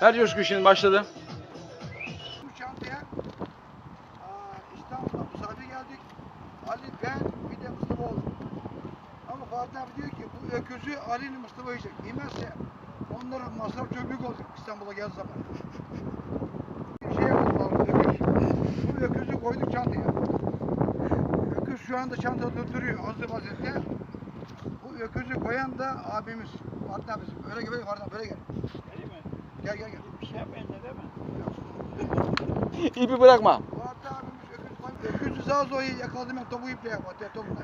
Her coşku şimdi başladı. Bu çantaya İstanbul'a misafir geldik. Ali ben bir de Mustafa oldum. Ama Fatih diyor ki bu öküzü Ali ile Mustafa yiyecek. Yemezse onlara masraf çok büyük olacak İstanbul'a geldiği zaman. Şey öküz. Bu öküzü koyduk çantaya. Öküz şu anda çantada duruyor hazır vaziyette. Bu öküzü koyan da abimiz. Fatih abimiz. Öyle gel, böyle gel. Gel gel gel. Bir şey yapmayın ne deme. İpi bırakma. Fatih abimiz öküz koy. Öküzü sağ zoyu yakaladım ben topu iple Fatih topuna.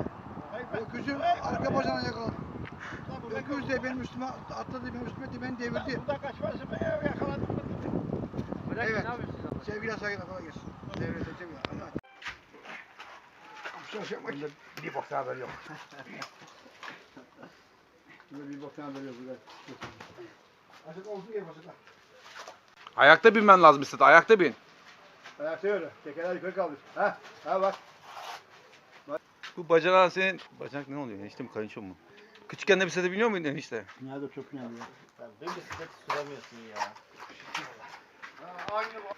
Öküzün arka bacağına yakaladım. Öküz de benim üstüme atladı benim üstüme de beni devirdi. Burada kaçmasın be ya yakaladım. Evet. Sevgiler saygılar kolay gelsin. Devlet sevgiler. Hadi hadi. Amşar yapmak. Bir bok daha haberi yok. Burada bir bok daha haberi yok. Olsun. Ayakta binmen lazım Esat. Ayakta bin. Ayakta öyle. Tekerler yukarı kaldır. Ha, ha bak. Bu bacanak senin... Bacanak ne oluyor? Enişte mi kayınço mu? Küçükken de bisiklete biniyor muydun enişte? Nerede çok nerede? Ya bir bisiklet süramıyorsun ya. Aynı bu.